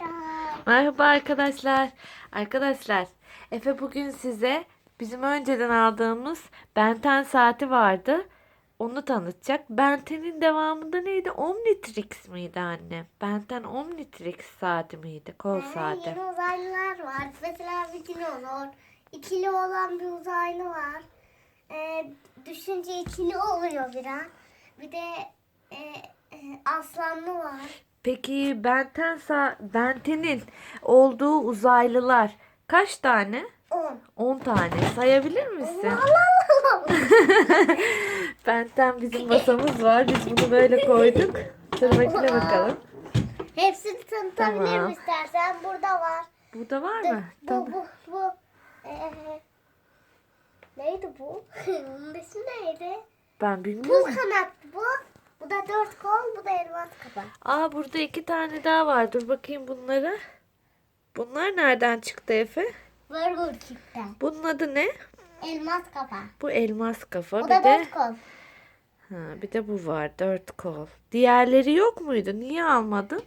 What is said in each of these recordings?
arkadaşlar. Merhaba arkadaşlar. Arkadaşlar, Efe bugün size bizim önceden aldığımız Benten saati vardı. Onu tanıtacak. Benten'in devamında neydi? Omnitrix miydi anne? Benten Omnitrix saati miydi? Kol Ee, saati. Yeni uzaylılar var. Mesela bir dinozor. İkili olan bir uzaylı var. Ee, düşünce ikili oluyor bir an. Bir de e, e, aslanlı var. Peki Benten sa Benten'in olduğu uzaylılar kaç tane? 10. 10 tane. Sayabilir misin? Benten bizim masamız var. Biz bunu böyle koyduk. Bakayım bakalım. Hepsini tanıtabilirim Tamam. istersen. Burada var. Burada var Bu mı? bu Tanı- bu. bu. Ee, neydi bu? Bunun ismi neydi? Ben Pul bilmiyorum. kanat bu. Bu da dört kol, bu da elmas kafa. Aa burada iki tane daha var. Dur bakayım bunlara. Bunlar nereden çıktı Efe? Burger King'den. Bunun adı ne? Elmas kafa. Bu elmas kafa. Bu bir da de dört kol. ha, bir de bu var. Dört kol. Diğerleri yok muydu? Niye almadın?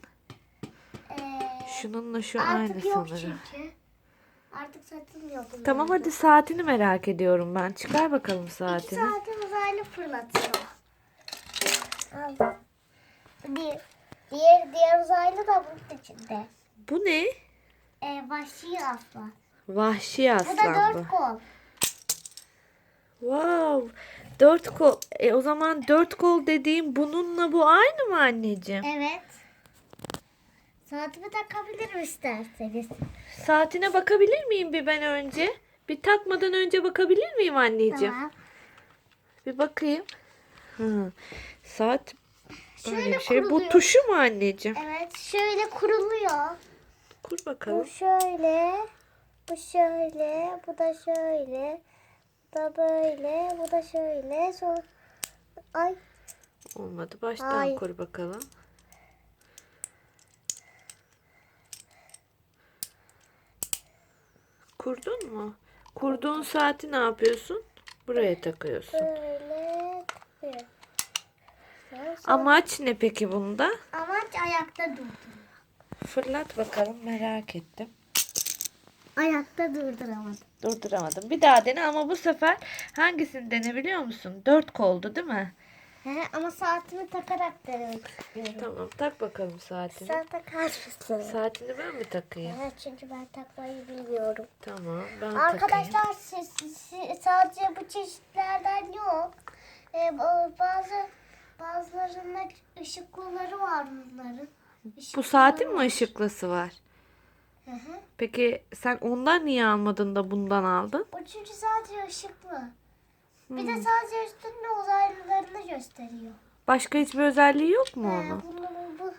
Ee, Şununla şu artık aynı yok sanırım. çünkü. Artık satılmıyor bunlar. Tamam hadi saatini merak ediyorum ben. Çıkar bakalım İki saatini. saate uzaylı fırlatıyor. Al. Bir, diğer, diğer uzaylı da bunun içinde. Bu ne? Ee, vahşi aslan. Vahşi Bu da aslan bu. dört kol. Wow. Dört kol. E, o zaman dört kol dediğim bununla bu aynı mı anneciğim? Evet. Saatimi takabilirim isterseniz. Saatine bakabilir miyim bir ben önce? Bir takmadan önce bakabilir miyim anneciğim? Tamam. Bir bakayım. Hı. Saat böyle Şöyle bir şey. Bu kuruluyor. tuşu mu anneciğim? Evet şöyle kuruluyor. Kur Bu bakalım. şöyle. Bu şöyle. Bu da şöyle. Bu da böyle. Bu da şöyle. Sonra... Ay. Olmadı. Baştan Ay. kur bakalım. Kurdun mu? Kurduğun saati ne yapıyorsun? Buraya takıyorsun. Böyle. takıyor. Sonra- Amaç ne peki bunda? Amaç ayakta durdur. Fırlat bakalım merak ettim. Ayakta durduramadım. Durduramadım. Bir daha dene ama bu sefer hangisini dene biliyor musun? Dört koldu değil mi? He, ama saatimi takarak denemek istiyorum. Tamam tak bakalım saatini. Sen takar mısın? Saatini ben mi takayım? Evet çünkü ben takmayı bilmiyorum. Tamam ben takayım. Arkadaşlar siz, siz- sadece bu çeşitlerden yok. Ee, ba- bazı bazılarında ışıklıları var bunların. Bu Işıklıları saatin mi var. ışıklısı var? Hı hı. Peki sen ondan niye almadın da bundan aldın? O çünkü sadece ışıklı. Bir Hmm. de sadece üstünde uzaylılarını gösteriyor. Başka hiçbir özelliği yok mu Ee, onun? bunu, bu,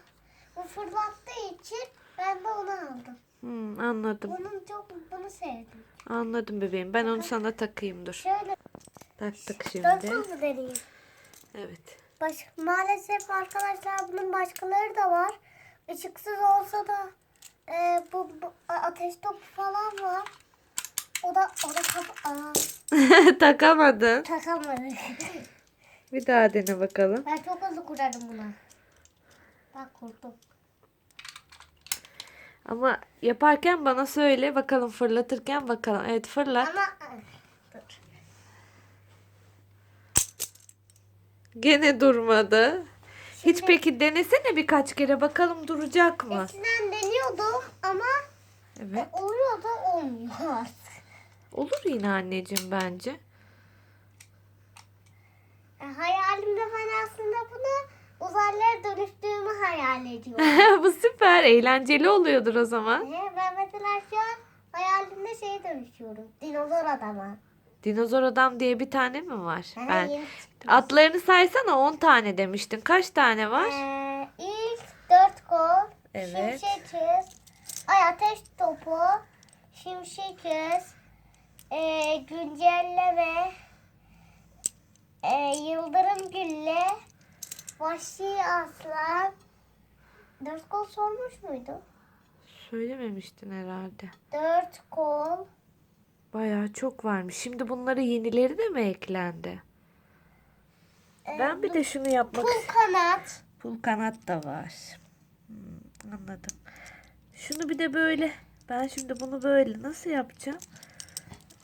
bu fırlattığı için ben de onu aldım. Hmm, anladım. Bunun çok bunu sevdim. Anladım bebeğim. Ben onu sana takayım dur. Şöyle Taktık şimdi. kolu deneyeyim. Evet. Baş, maalesef arkadaşlar bunun başkaları da var. Işıksız olsa da e, bu, bu ateş topu falan var. O da o da kap Aa, Takamadın. takamadı. Bir daha dene bakalım. ben çok hızlı kurarım buna. Bak kurdum. Ama yaparken bana söyle bakalım fırlatırken bakalım. Evet fırlat. Ama Ay, dur. Gene durmadı. Hiç peki denesene birkaç kere bakalım duracak mı? Eskiden deniyordum ama Evet. oluyor da olmuyor artık. Olur yine anneciğim bence. E, hayalimde ben aslında bunu uzaylılara dönüştüğümü hayal ediyorum. Bu süper. Eğlenceli oluyordur o zaman. E, ben mesela şu an hayalimde şeye dönüşüyorum. Dinozor adama. Dinozor adam diye bir tane mi var? Ha, Ben Atlarını saysana 10 tane demiştin. Kaç tane var? Ee, ilk dört kol, Evet. şimşek hız, ay ateş topu, şimşek hız, ee, güncelleme, ee, yıldırım gülle, vahşi aslan. Dört kol sormuş muydu? Söylememiştin herhalde. Dört kol, Bayağı çok varmış. Şimdi bunlara yenileri de mi eklendi? ee, Ben bir de şunu yapmak pul kanat, Pul kanat da var. Hmm, anladım. Şunu bir de böyle. Ben şimdi bunu böyle nasıl yapacağım?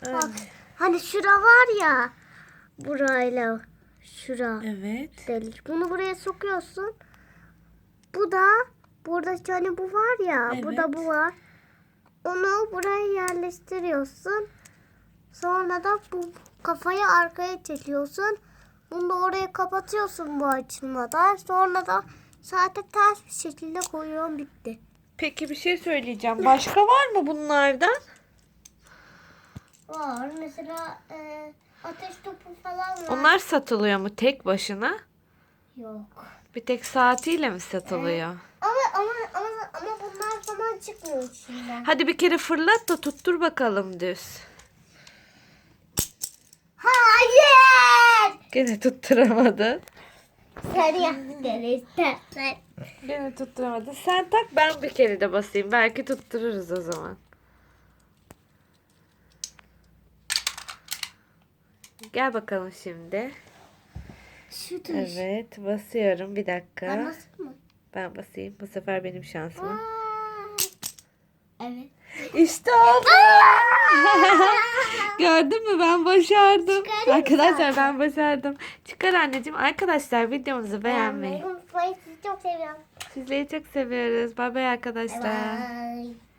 Öyle. Bak hani şura var ya. Burayla şura Evet. delik. Bunu buraya sokuyorsun. Bu da burada hani bu var ya. Burada Evet. bu var. Onu buraya yerleştiriyorsun. Sonra da bu kafayı arkaya çekiyorsun. Bunu da oraya kapatıyorsun bu açılmadan. Sonra da saate ters bir şekilde koyuyorsun bitti. Peki bir şey söyleyeceğim. Başka var mı bunlardan? Var. Mesela e, ateş topu falan var. Onlar satılıyor mu tek başına? Yok. Bir tek saatiyle mi satılıyor? Ama ama ama ama bunlar zaman çıkmıyor içinden. Hadi bir kere fırlat da tuttur bakalım düz. Hayır! Gene yap gene istersen. Gene tutturamadın. Sen tak ben bir kere de basayım. Belki tuttururuz o zaman. Gel bakalım şimdi. Şu düş. Evet basıyorum bir dakika. Ben nasıl mı? Ben basayım. Bu sefer benim şansım. Aa! İşte oldu. Gördün mü ben başardım. Çıkarayım Arkadaşlar ben başardım. Çıkar anneciğim. Arkadaşlar videomuzu beğenmeyi. Çok seviyorum. Sizleri çok seviyoruz. Bay bay arkadaşlar. Bye.